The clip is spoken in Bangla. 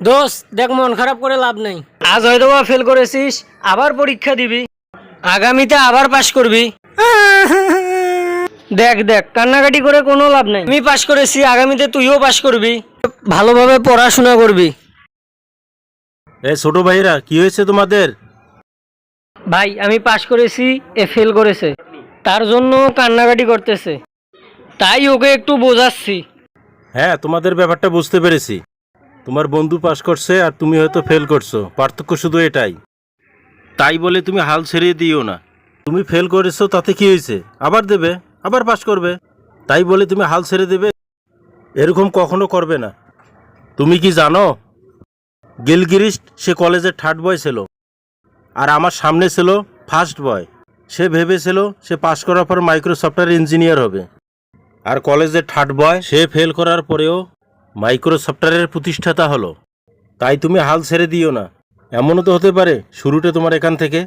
দোস্ত দেখ মন খারাপ করে লাভ নেই। আজ হয়তো বা ফেল করেছিস আবার পরীক্ষা দিবি। আগামীতে আবার পাশ করবি। দেখ দেখ কান্নাকাটি করে কোনো লাভ নাই। আমি পাশ করেছি আগামীতে তুইও পাশ করবি। ভালোভাবে পড়াশোনা করবি। এ ছোট ভাইরা কি হয়েছে তোমাদের? ভাই আমি পাশ করেছি এ ফেল করেছে। তার জন্য কান্নাকাটি করতেছে। তাই ওকে একটু বোঝাচ্ছি। হ্যাঁ তোমাদের ব্যাপারটা বুঝতে পেরেছি। তোমার বন্ধু পাস করছে আর তুমি হয়তো ফেল করছ। পার্থক্য শুধু এটাই। তাই বলে তুমি হাল ছেড়ে দিও না। তুমি ফেল করেছ তাতে কি হয়েছে? আবার দেবে আবার পাস করবে। তাই বলে তুমি হাল ছেড়ে দেবে? এরকম কখনো করবে না। তুমি কি জানো? গিলগিরিস্ট সে কলেজের থার্ড বয় ছিল। আর আমার সামনে ছিল ফার্স্ট বয় সে ভেবেছিল সে পাশ করার পর মাইক্রোসফটওয়্যার ইঞ্জিনিয়ার হবে। আর কলেজের থার্ড বয় সে ফেল করার পরেও মাইক্রোসফটওয়্যারের প্রতিষ্ঠাতা হলো। তাই তুমি হাল ছেড়ে দিও না। এমনও তো হতে পারে, শুরুটা তোমার এখান থেকে।